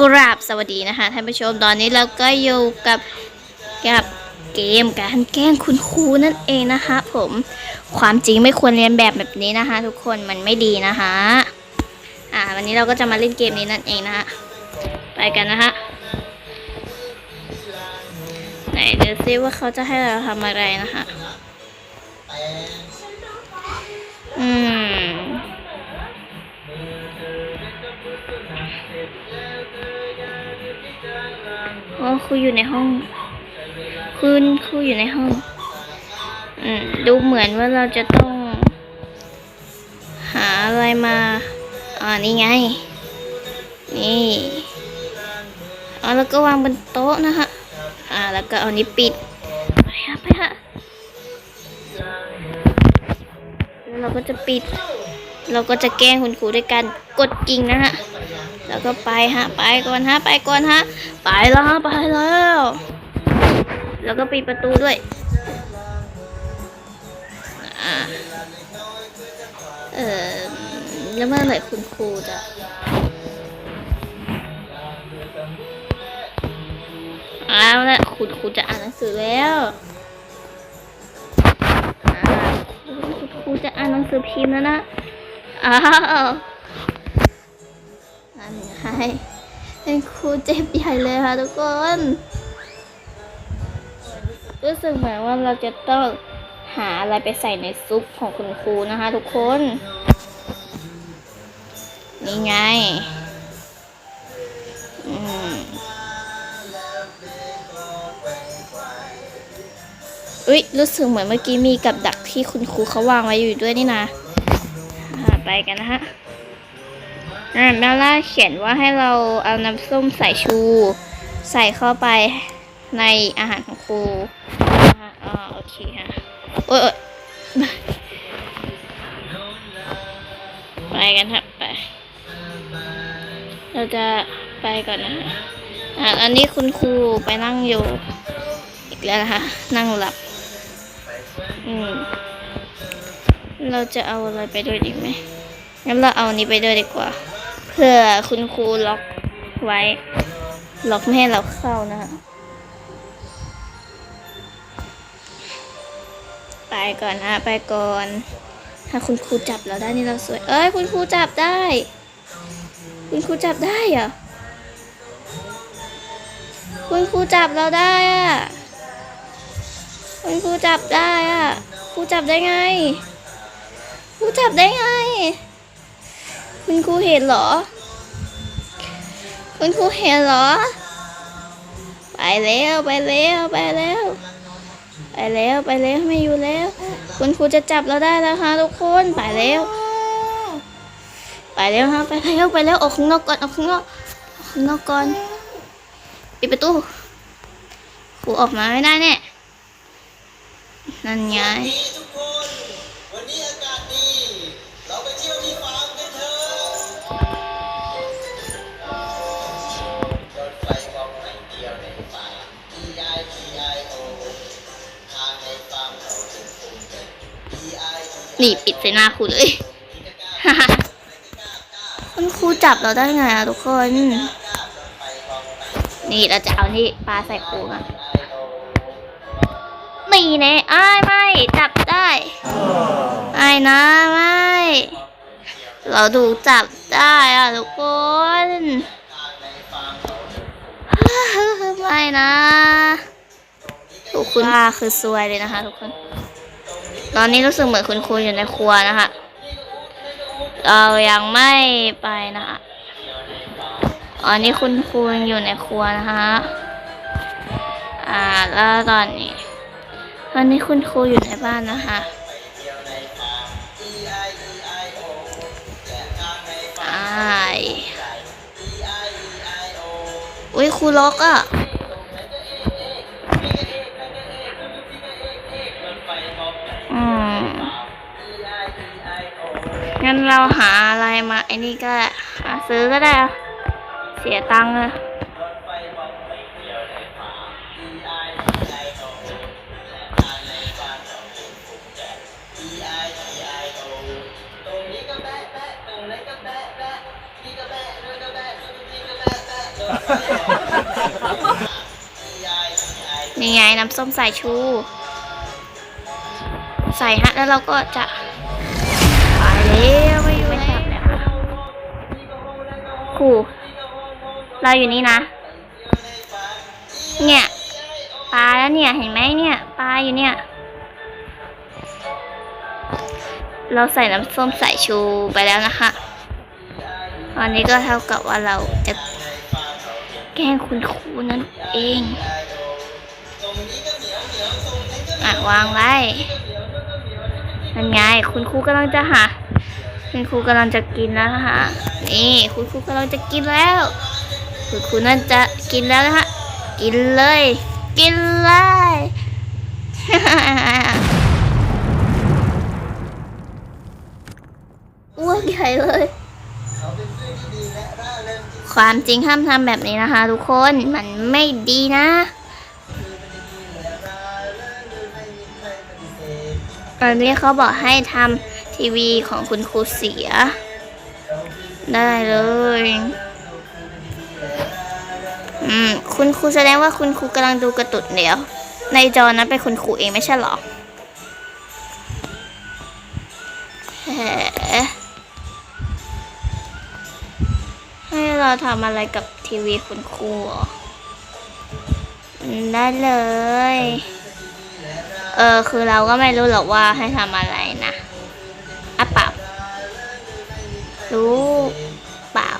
กราบสวัสดีนะคะท่านผู้ชมตอนนี้เราก็อยู่กับกับเกมการแกล้งคุณครูนั่นเองนะคะผมความจริงไม่ควรเรียนแบบแบบนี้นะคะ ทุกคนมันไม่ดีนะคะอ่าวันนี้เราก็จะมาเล่นเกมนี้นั่นเองนะคะไปกันนะคะไหนดูซิว่าเขาจะให้เราทำอะไรนะคะอืม ครูอยู่ในห้อง คุณครูอยู่ในห้อง อืม ดูเหมือนว่าเราจะต้อง หาอะไรมาอ่านี่ไง นี่อ๋อแล้วก็วางบนโต๊ะนะฮะอ่า แล้วก็เอานี้ปิด ไปฮะไปฮะแล้วเราก็จะปิด เราก็จะแกล้งคุณครูด้วยการกดกิ่งนะฮะ แล้วก็ไปฮะ ไปก่อนฮะ ไปก่อนฮะ ไปแล้วฮะ ไปแล้ว แล้วก็ปิดประตูด้วยอ่าเออแล้วเมื่อไหร่คุณครูจะเอาละคุณครูจะอ่านหนังสือแล้วอ่าคุณครูจะอ่านหนังสือพิมพ์แล้วนะอ้าว นั่เป็นครูเจ็บใหญ่เลยค่ะทุกคน รู้สึกเหมือนว่าเราจะต้องหาอะไรไปใส่ในซุปของคุณครูนะคะทุกคน นี่ไง อืมอุ้ยรู้สึกเหมือนเมื่อกี้มีกับดักที่คุณครูเขาวางไว้อยู่ด้วยนี่นะอ่าไปกันนะฮะ อ่าแมวล่าเขียนว่าให้เราเอาน้ำส้มสายชู ใส่เข้าไปในอาหารของครูอ่าโอเคฮะโอ้ยไปกันครับไป เราจะไปก่อนนะฮะอ่าอันนี้คุณครูไปนั่งอยู่ อีกแล้วนะคะ นั่งหลับ อืม เราจะเอาอะไรไปด้วยดีไหมงั้นเราเอานี้ไปด้วยดีกว่า พื่อคุณครูล็อกไว้ ล็อกไม่ให้เราเข้านะคะไปก่อนนะ ไปก่อน ถ้าคุณครูจับเราได้นี่เราสวย เอ้ย คุณครูจับได้ คุณครูจับได้เหรอคุณครูจับเราได้อะคุณครูจับได้อะครูจับได้ไงครูจับได้ไง คุณครูเห็นเหรอ คุณครูเห็นเหรอ ไปแล้วไปแล้วไปแล้ว ไปแล้วไปแล้วไม่อยู่แล้ว คุณครูจะจับเราได้แล้วค่ะทุกคนไปแล้ว ไปแล้วฮะไปแล้วไปแล้วออกข้างนอกก่อนออกข้างนอกออกข้างนอกก่อนปิดประตูครูออกมาไม่ได้แน่นั่นไง นี่ปิดใส่หน้าครูเลยกิจการคุณครูจับเราได้ไงอะทุกคน นี่เราจะเอานี่ปลาใส่ครูอะ I O นี่แน่อ้ายไม่ จับได้ไอ้ายนะไม่ เราถูกจับได้อะทุกคนไม่นะทุกคุณค่าคือซวยเลยนะคะทุกคน ตอนนี้รู้สึกเหมือนคุณครูอยู่ในครัวนะคะเรายังไม่ไปนะคะอันนี้คุณครูอยู่ในครัวนะคะอ่าแล้วตอนนี้ ตอนนี้คุณครูอยู่ในบ้านนะคะไปเที่ยวในฟา งั้นเราหาอะไรมาไอ้นี่ก็หาซื้อก็ได้ เสียตังค์อะนี่ไงน้ำส้มสายชู ใส่ฮะ แล้วเราก็จะ แล้วไม่อยู่ไม่จับเลยค่ะครูเราอยู่นี่นะ เนี่ยปลาแล้วเนี่ยเห็นไหมเนี่ยปลาอยู่เนี่ย เราใส่น้ำส้มสายชูไปแล้วนะคะตอนนี้ก็เท่ากับว่าเราจะแกล้งคุณครูนั่นเองอะวางไว้นั่นไง คุณครูกำลังจะหา คุณครูกำลังจะกินแล้วนะคะนี่คุณครูกำลังจะกินแล้ว คุณครูนั่นจะกินแล้วนะคะ กินเลย กินเลยอ้วกใหญ่เลย ความจริงห้ามทำแบบนี้นะคะ ทุกคนมันไม่ดีนะอันนี้เขาบอกให้ทำ ทีวีของคุณครูเสีย ได้เลย อืม คุณครูแสดงว่าคุณครูกำลังดูกระตุนเดี๋ยว ในจอนั้นเป็นคุณครูเองไม่ใช่หรอแหให้เราทำอะไรกับทีวีคุณครูได้เลย เออ คือเราก็ไม่รู้หรอกว่าให้ทำอะไร รู้เปล่า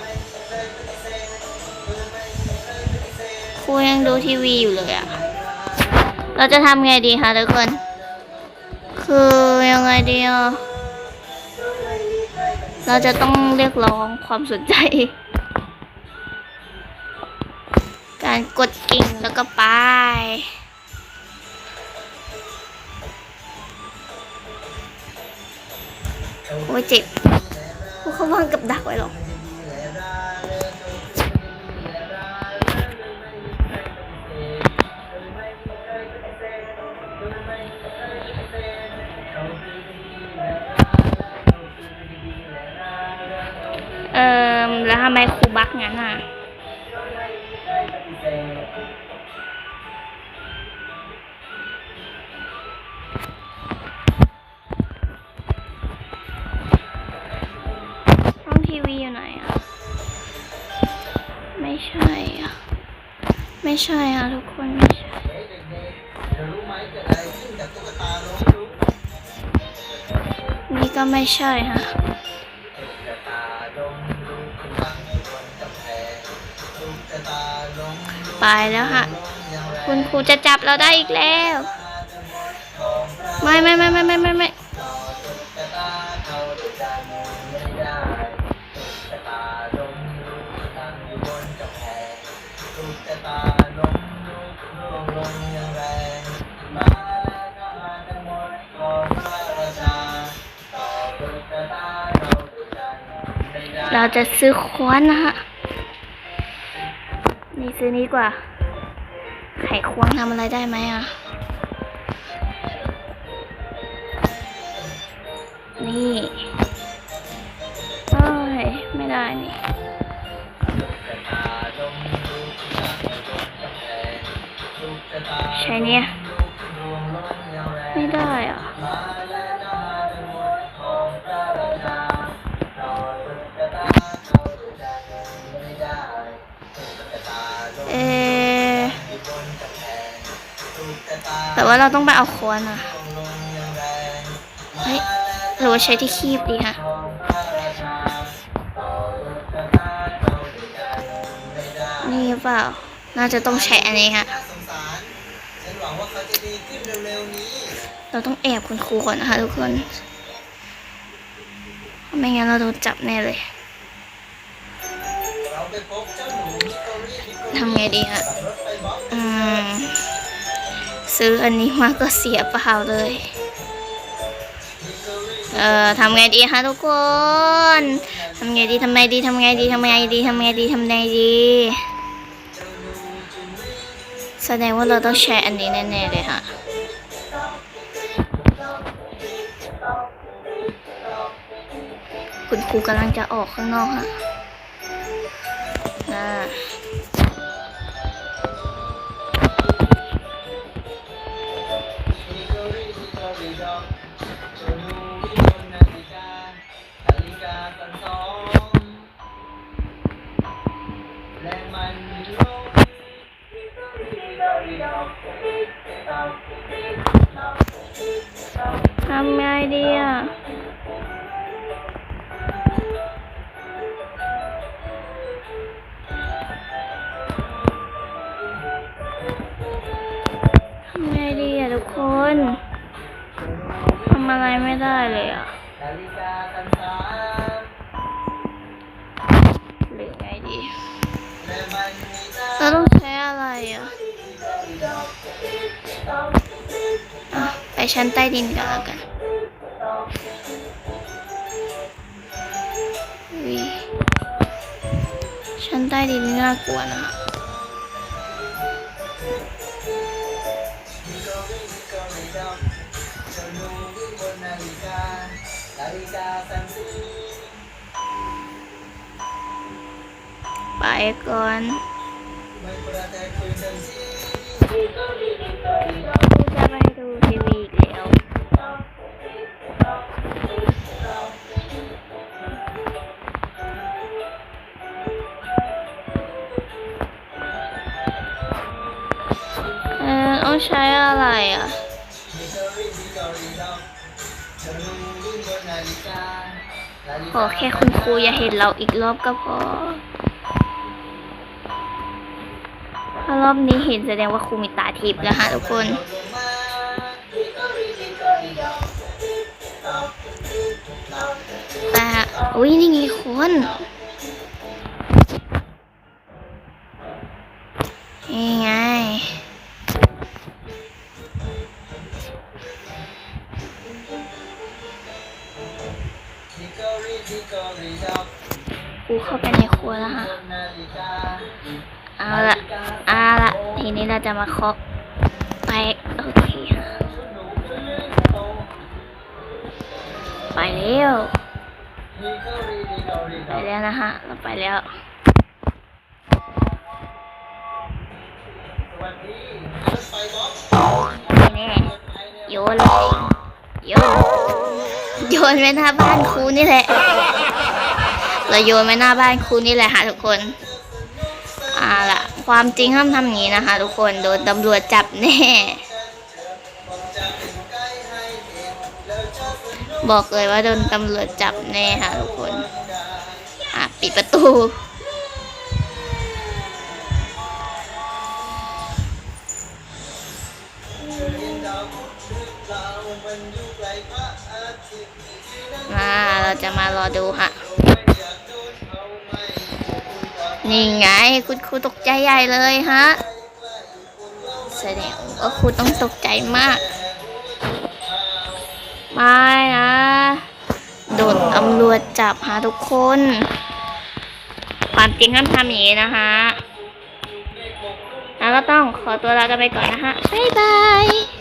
ครูยังดูทีวีอยู่เลยอะเราจะทำไงดีคะทุกคน คือยังไงดีอะเราจะต้องเรียกร้องความสนใจ การกดกิ่งแล้วก็ไป โอ้ยเจ็บ เขาวางกับดักไว้หรอเอ่อแล้วทำไมครูบักงั้นอะ ไม่ใช่อะทุกคนไม่ใช่นี่ก็ไม่ใช่ฮะไปแล้วค่ะ คุณครูจะจับเราได้อีกแล้ว ไม่ไม่ไม่ไม่ไม่ไม่ไม่ เราจะซื้อค้อนนะฮะ นี่ซื้อนี้กว่า ไขควงทำอะไรได้ไหมอะ นี่เอ้ย ไม่ได้นี่ใช้เนี่ย แต่ว่าเราต้องไปเอาค้อนอะเฮ้ยหรือว่าใช้ที่คีบดีฮะนี่เปล่า น่าจะต้องใช้อันนี้ฮะน่าสงสารฉันหวังว่าเขาจะเราต้องแอบคุณครูก่อนนะคะทุกคน ไม่งั้นเราโดนจับแน่เลยทำไงดีฮะอืม ซื้ออันนี้มาก็เสียเปล่าเลย เอ่อทำไงดีคะทุกคนทำไงดีทำไงดีทำไงดีทำไงดีทำไงดีทำไงดี แสดงว่าเราต้องใช้อันนี้แน่ๆเลยค่ะคุณครูกำลังจะออกข้างนอกค่ะน่าและ ดีอะทำไงดีอะทุกคนทำอะไรไม่ได้เลยอะหรือไงดีและมันมีตาเราต้องใช้อะไรอะไปชั้นใต้ดินกันแล้วกัน ชั้นใต้ดินนี่น่ากลัวนะคะไปก่อนจะไปดูทีวีอีกแล้ว ต้องใช้อะไรอะโกริฮิโกริดอกเจ้าหนูวิ่งบนนาฬิกานาฬิขอแค่คุณครูอย่าเห็นเราอีกรอบก็พอ ถ้ารอบนี้เห็นแสดงว่าครูมีตาทิพย์แล้วฮะทุกคนลงมาฮิโกริฮิโกริดอกแต่อุ้ยนี่ไงคน มาเคาะไปโอเคไปแล้วไปแล้วนะฮะเราไปแล้วแน่โยนเลยโยนโยนไว้หน้าบ้านครูนี่แหละเราโยนไว้หน้าบ้านครูนี่แหละค่ะทุกคน ความจริงห้ามทำอย่างนี้นะคะ ทุกคนโดนตำรวจจับแน่ บอกเลยว่าโดนตำรวจจับแน่ค่ะทุกคน อะ ปิดประตูมาทิตย์ที่นั่นมาเราจะมารอดูค่ะ นี่ไงคุณครูตกใจใหญ่เลยฮะ แสดงว่าครูต้องตกใจมาก ไม่นะโดนตำรวจจับฮะทุกคน ความจริงห้ามทำอย่างนี้นะคะแล้วก็ต้องขอตัวลากันไปก่อนนะคะบ๊ายบาย